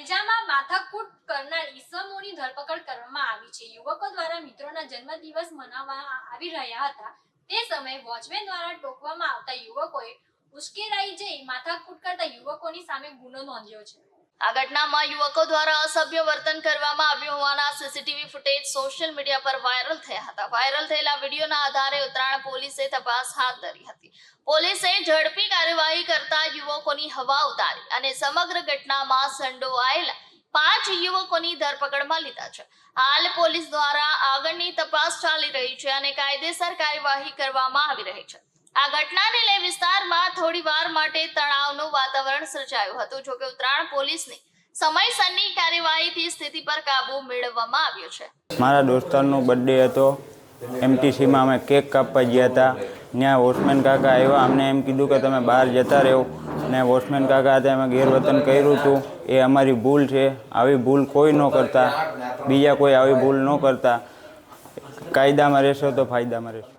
વેલજામાં માથાકૂટ કરનાર ઈસમોની ધરપકડ કરવામાં આવી છે. યુવકો દ્વારા મિત્રોના જન્મદિવસ મનાવવા આવી રહ્યા હતા. તે સમયે વોચમેન દ્વારા ટોકવામાં આવતા યુવકોએ ઉશ્કેરાઈ જઈ માથાકૂટ કરતા યુવકોની સામે ગુનો નોંધ્યો છે. આ ઘટનામાં યુવકો દ્વારા અસભ્ય વર્તન કરવામાં આવ્યું હોવાના સીસીટીવી ફૂટેજ સોશિયલ મીડિયા પર વાયરલ થયા હતા. વાયરલ થયેલા વિડીયોના આધારે ઉત્તરાયણ પોલીસે તપાસ હાથ ધરી હતી. પોલીસે ઝડપી કાર્યવાહી કરતા યુવકોની હવા ઉતારી અને સમગ્ર ઘટનામાં સંડોવાયેલા પાંચ યુવકોની ધરપકડમાં લીધા છે. હાલ પોલીસ દ્વારા આગળની તપાસ ચાલી રહી છે અને કાયદેસર કાર્યવાહી કરવામાં આવી રહી છે. આ ઘટનાને લઈ વિસ્તારમાં થોડી વાર માટે તણાવનું વાતાવરણ સર્જાયું હતું, જોકે ઉત્તરાયણ પોલીસની સમયસરની કાર્યવાહીથી સ્થિતિ પર કાબુ મેળવવામાં આવ્યો છે. મારા દોસ્તારનો બર્થડે હતો. એમટીસીમાં અમે કેક કાપવા ગયા હતા. ત્યાં વોચમેન કાકા આવ્યા. અમને એમ કીધું કે તમે બહાર જતા રહો. ને વોચમેન કાકા હતા અમે ગેરવર્તન કર્યું હતું. એ અમારી ભૂલ છે. આવી ભૂલ કોઈ ન કરતા. બીજા કોઈ આવી ભૂલ ન કરતા. કાયદામાં રહેશો તો ફાયદામાં રહેશો.